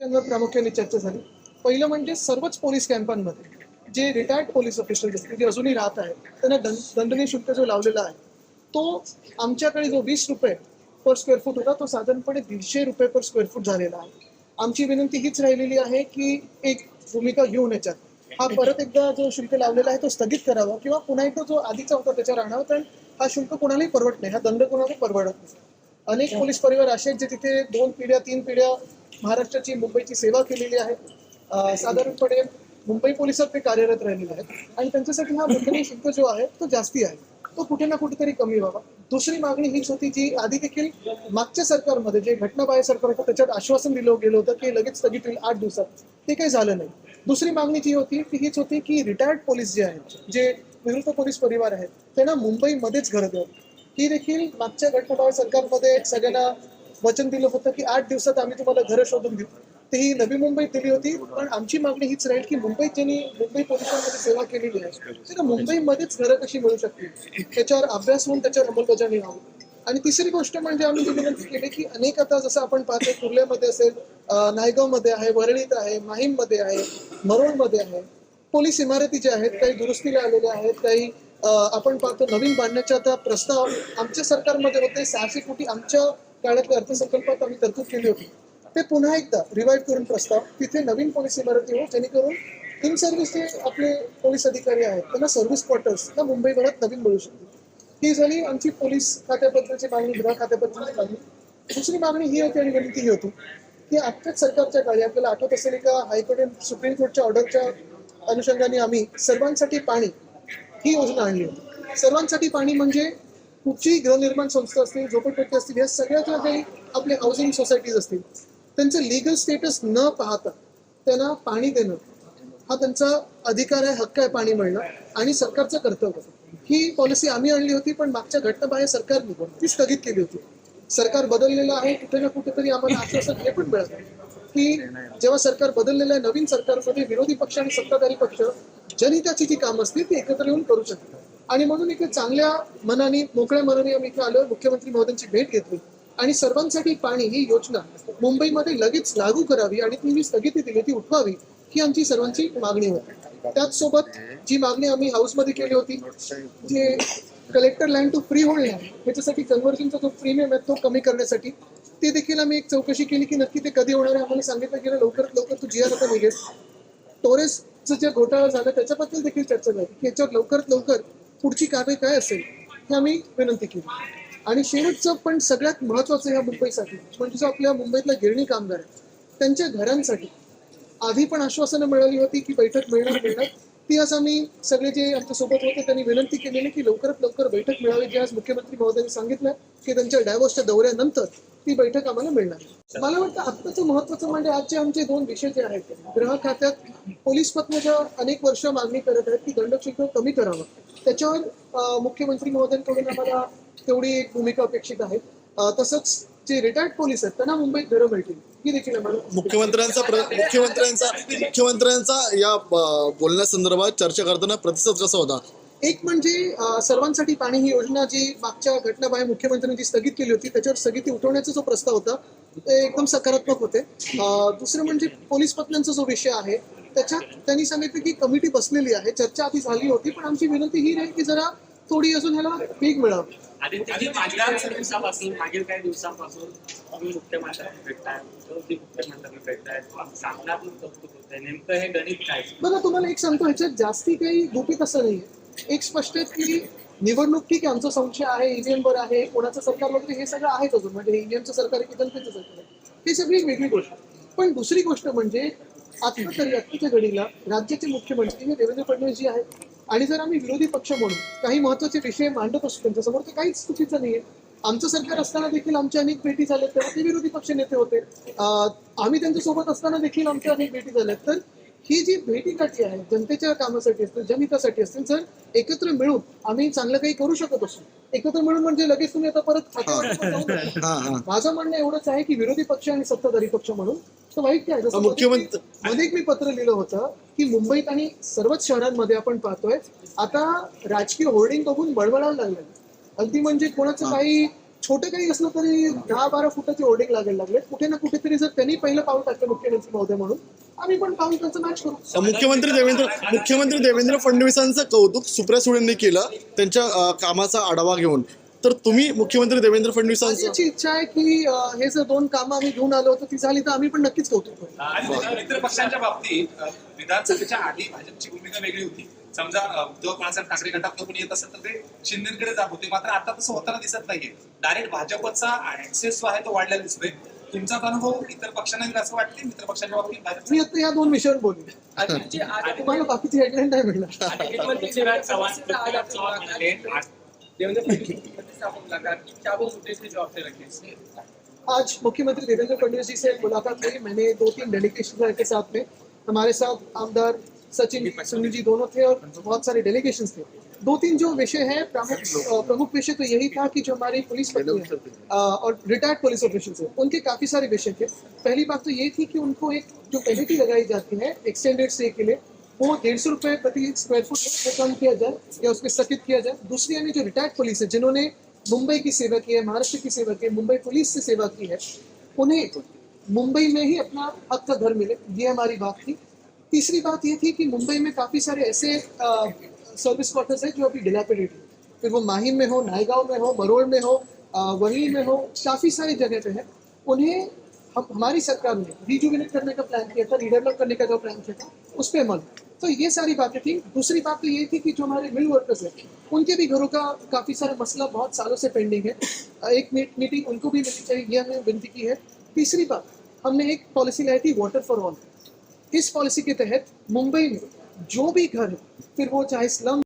त्यांवर प्रामुख्याने चर्चा झाली. पहिलं म्हणजे सर्वच पोलीस कॅम्पांमध्ये जे रिटायर्ड पोलीस ऑफिसर्स असतील जे अजूनही राहत आहेत त्यांना दंड दंडनीय शुल्क जो लावलेला आहे तो आमच्याकडे जो वीस रुपये पर स्क्वेअर फूट होता तो साधारणपणे दीडशे रुपये पर स्क्वेअर फूट झालेला आहे. आमची विनंती हीच राहिलेली आहे की एक भूमिका घेऊन याच्यात. हा परत एकदा जो शुल्क लावलेला आहे तो स्थगित करावा किंवा पुन्हा एकदा जो आधीचा होता त्याच्यावर आणावा कारण हा शुल्क कोणालाही परवडत नाही हा दंड कोणालाही परवडत नाही. अनेक पोलीस परिवार असे आहेत जे तिथे दोन पिढ्या तीन पिढ्या महाराष्ट्राची मुंबईची सेवा केलेली आहे. साधारणपणे मुंबई पोलिसात ते कार्यरत राहिलेले आहेत. आणि त्यांच्यासाठी हा दंडनीय शुल्क जो आहे तो जास्ती आहे. तो कुठे ना कुठेतरी कमी व्हावा. दुसरी मागणी हीच होती जी आधी देखील मागच्या सरकारमध्ये जे घटनाबाह्य सरकार होतं त्याच्यात आश्वासन दिलं गेलं होतं की लगेच स्थगित होईल आठ दिवसात. ते काही झालं नाही. दुसरी मागणी जी होती ती हीच होती की रिटायर्ड पोलीस जे आहेत जे निवृत्त पोलीस परिवार आहेत त्यांना मुंबईमध्येच घर द्यावं. ही देखील मागच्या घटनाबाह्य सरकारमध्ये सगळ्यांना वचन दिलं होतं की आठ दिवसात आम्ही तुम्हाला घरं शोधून देऊ. ते ही नवी मुंबईत दिली होती पण आमची मागणी हीच राहील की मुंबईत ज्यांनी मुंबई पोलिसांमध्ये सेवा केलेली आहे त्यांना मुंबईमध्येच घरं कशी मिळू शकतील? त्याच्यावर अभ्यास होऊन त्याच्यावर अंमलबजावणी व्हावी. आणि तिसरी गोष्ट म्हणजे आम्ही जी विनंती केली की अनेक आता जसं आपण पाहतो कुर्ल्यामध्ये असेल नायगावमध्ये आहे वरळीत आहे माहीममध्ये आहे मरोळमध्ये आहे पोलीस इमारती ज्या आहेत काही दुरुस्तीला आलेल्या आहेत काही आपण पाहतो नवीन बांधण्याचे आता प्रस्ताव आमच्या सरकारमध्ये होते सहाशे कोटी आमच्या काळातल्या अर्थसंकल्पात आम्ही तरतूद केली होती. ते पुन्हा एकदा रिवाईव्ह करून प्रस्ताव तिथे नवीन पोलीस इमारती हो जेणेकरून इन सर्व्हिस जे आपले पोलीस अधिकारी आहेत त्यांना सर्व्हिस क्वार्टर्स ह्या मुंबईभरात नवीन मिळू शकतील. ही झाली आमची पोलीस खात्याबद्दलची मागणी गृह खात्याबद्दलची मागणी. दुसरी मागणी ही होती आणि विनंती ही होती की आजच्याच सरकारच्या काळी आपल्याला आठवत असेल का हायकोर्ट आणि सुप्रीम कोर्टच्या ऑर्डरच्या अनुषंगाने आम्ही सर्वांसाठी पाणी ही योजना आणली होती. सर्वांसाठी पाणी म्हणजे कुठचीही गृहनिर्माण संस्था असतील झोपडपट्टी असतील या सगळ्याच्या काही आपले हाऊसिंग सोसायटीज असतील त्यांचं लिगल स्टेटस न पाहता त्यांना पाणी देणं हा त्यांचा अधिकार आहे हक्क आहे पाणी मिळणं आणि सरकारचं कर्तव्य. ही पॉलिसी आम्ही आणली होती पण मागच्या घटनाबाह्य सरकारने ती स्थगित केली होती. सरकार बदललेलं आहे कुठे ना कुठेतरी आम्हाला आश्वासन हे पण मिळत की जेव्हा सरकार बदललेलं आहे नवीन सरकारमध्ये विरोधी पक्ष आणि सत्ताधारी पक्ष जनहिताची जी कामं असतील ती एकत्र येऊन करू शकतात. आणि म्हणून इथे चांगल्या मनाने मोकळ्या मनाने आम्ही इथे आलो मुख्यमंत्री महोदयांची भेट घेतली. आणि सर्वांसाठी पाणी ही योजना मुंबईमध्ये लगेच लागू करावी आणि ती जी स्थगिती दिली ती उठवावी ही आमची सर्वांची मागणी होती. त्याच सोबत जी मागणी आम्ही हाऊसमध्ये केली होती जे collector land to freehold आहे ह्याच्यासाठी कन्व्हर्जनचा जो प्रीमियम आहे तो कमी करण्यासाठी ते देखील आम्ही एक चौकशी केली की नक्की ते कधी होणार आहे आम्हाला सांगितलं गेलं लवकरात लवकर तू जी आर आता निघेल. स्टोरेजचं जे घोटाळा झाला त्याच्याबद्दल देखील चर्चा झाली की याच्यावर लवकरात लवकर पुढची कारवाई काय असेल हे आम्ही विनंती केली. आणि शेवटचं पण सगळ्यात महत्वाचं ह्या मुंबईसाठी म्हणजे जो आपल्या मुंबईतला गिरणी कामगार आहे त्यांच्या घरांसाठी आधी पण आश्वासनं मिळाली होती की बैठक मिळणार मिळणार. ती आज आम्ही सगळे जे आमच्यासोबत होते त्यांनी विनंती केलेली की लवकरात लवकर बैठक मिळावी. जे आज मुख्यमंत्री महोदयांनी सांगितलं की त्यांच्या डायव्होर्सच्या दौऱ्यानंतर ती बैठक आम्हाला मिळणार. मला वाटतं आत्ताचं महत्वाचं म्हणजे आजचे आमचे दोन विषय जे आहेत ग्रह खात्यात पोलीस पत्नीच्या अनेक वर्ष मागणी करत आहेत की दंडशुल्क कमी करावं. त्याच्यावर मुख्यमंत्री महोदयांकडून आम्हाला तेवढी एक भूमिका अपेक्षित आहे. तसंच जे रिटायर्ड पोलीस आहेत त्यांना मुंबईत घरं मिळतील. ही देखील आम्हाला मुख्यमंत्र्यांचा प्र- मुख्यमंत्र्यांचा मुख्यमंत्र्यांचा या अ, बोलण्यासंदर्भात चर्चा करताना प्रतिसाद कसा होता? एक म्हणजे अं, सर्वांसाठी पाणी ही योजना जी मागच्या घटनाबाह्य मुख्यमंत्र्यांनी जी स्थगित केली होती त्याच्यावर स्थगिती उठवण्याचा जो प्रस्ताव होता ते एकदम सकारात्मक होते. अं, दुसरं म्हणजे पोलीस पत्न्यांचा जो विषय आहे त्याच्यात त्यांनी सांगितलं की कमिटी बसलेली आहे चर्चा आधी झाली होती पण आमची विनंती ही राहील की जरा थोडी अजून ह्याला वेग मिळावा. आदित्यजी मागील काही दिवसापासून मागील काही दिवसापासून तुम्ही मुख्यमंत्र्यांना भेटताय विरोधी मुख्यमंत्र्यांना भेटताय सामनात्मक कौतुक होत आहे नेमकं हे गणित काय बघा तुम्हाला एक सांगतो ह्याच्यात जास्ती काही गुपित असं नाहीये. एक स्पष्ट आहे की निवडणूक ठीक आहे आमचा संशय आहे ईव्हीएम वर आहे कोणाचं सरकार वगैरे हे सगळं आहेच अजून. म्हणजे ईव्हीएमचं सरकार आहे की जनतेचं सरकार आहे. ही सगळी एक वेगळी गोष्ट पण दुसरी गोष्ट म्हणजे आता तरी आत्ताच्या घडीला राज्याचे मुख्यमंत्री हे देवेंद्र फडणवीस जी आहेत. आणि जर आम्ही विरोधी पक्ष म्हणून काही महत्त्वाचे विषय मांडत असतो त्यांच्यासमोर तर काहीच चुकीचं नाहीये. आमचं सरकार असताना देखील आमच्या अनेक भेटी झाल्या तेव्हा ते विरोधी पक्ष नेते होते. आम्ही त्यांच्यासोबत असताना देखील आमच्या अनेक भेटी झाल्या तर ही जी भेटीगाठी आहे जनतेच्या कामासाठी असतील जनहितासाठी असतील जर एकत्र मिळून आम्ही चांगलं काही करू शकत असू. एकत्र मिळून म्हणजे लगेच तुम्ही आता परत. हा. हा माझं म्हणणं एवढंच आहे की विरोधी पक्ष आणि सत्ताधारी पक्ष म्हणून तर वाईट काय? जसं मुख्यमंत्री- मध्ये- मी पत्र लिहिलं होतं की मुंबईत आणि सर्वच शहरांमध्ये आपण पाहतोय आता राजकीय होर्डिंग बघून बळबळायला लागलं. अगदी म्हणजे कोणाचं काही छोटे काही असलं तरी दहा बारा फुटाचे होर्डिंग लागायला लागले. कुठे ना कुठेतरी जर त्यांनी पहिलं पाऊल टाकलं मुख्यमंत्री महोदय म्हणून आम्ही पण पाऊल त्यांचं मॅच करू. मुख्यमंत्री देवेंद्र मुख्यमंत्री देवेंद्र फडणवीसांचं कौतुक सुप्रिया सुळेंनी केलं त्यांच्या अं, कामाचा आढावा घेऊन. तर तुम्ही मुख्यमंत्री देवेंद्र फडणवीसांचं इच्छा आहे की अं, हे जर दोन कामं आम्ही घेऊन आलो तर ती झाली तर आम्ही पण नक्कीच कौतुक करू. आणि मित्र पक्षांच्या बाबतीत अ, विधानसभेच्या आधी भाजपची भूमिका वेगळी होती. समजा उद्धव बाळासाहेब ठाकरे गटात कोणी येत असेल तर ते शिंदेकडे जात होते. मात्र आता तसं होताना दिसत नाहीये. डायरेक्ट भाजपचा ऍक्सेस जो आहे तो वाढलेला दिसतोय. तुमचा अनुभव इतर पक्षांना असं वाटते मित्र पक्षांच्या बाबतीत भाजप मी आता या दोन विषयावर बोलू. तुम्हाला बाकीची हेडलाईन नाही मिळणार. हैं आज मुख्यमंत्री देवेंद्र फडणवीस जी से मुलाकात हुई. मैंने दो तीन डेलीगेशन के साथ में. हमारे साथ आमदार सचिन सुनील जी दोनों थे और बहुत सारे डेलीगेशन थे। दो तीन जो विषय है प्रमुख प्रमुख विषय तो यही था कि जो हमारी पुलिस पत्नी है और रिटायर्ड पुलिस ऑफिसर्स है उनके काफ़ी सारे विषय थे। पहली बात तो ये थी कि उनको एक जो पेनल्टी लगाई जाती है एक्सटेंडेड स्टे के लिए वो डेढ़ सौ रुपये प्रति स्क्वायर फुट वो कम किया जाए या उसमें स्थगित किया जाए। दूसरी यानी जो रिटायर्ड पुलिस है जिन्होंने मुंबई की सेवा की है महाराष्ट्र की सेवा की है मुंबई पुलिस से सेवा की है उन्हें मुंबई में ही अपना हक का घर मिले ये हमारी बात थी। तीसरी बात ये थी कि मुंबई में काफ़ी सारे ऐसे सर्विस क्वार्टर्स हैं जो अभी डिलापिडेट हैं। फिर वो माहिम में हो, नायगांव में हो बरोड़ में हो वही में हो, काफ़ी सारी जगह पे है। उन्हें हम, हमारी सरकार ने रिजुविनेट करने का प्लान किया था रिडेवलप करने का जो प्लान किया था, उस पर अमल। तो ये सारी बातें थी। दूसरी बात तो ये थी कि जो हमारे मिल वर्कर्स हैं, उनके भी घरों का काफ़ी सारा मसला बहुत सालों से पेंडिंग है। एक मीटिंग उनको भी मिलनी चाहिए, ये हमने विनती की है। तीसरी बात, हमने एक पॉलिसी लाई थी वाटर फॉर ऑल इस पॉलिसी के तहत मुंबई में जो भी घर है फिर वो चाहे स्लम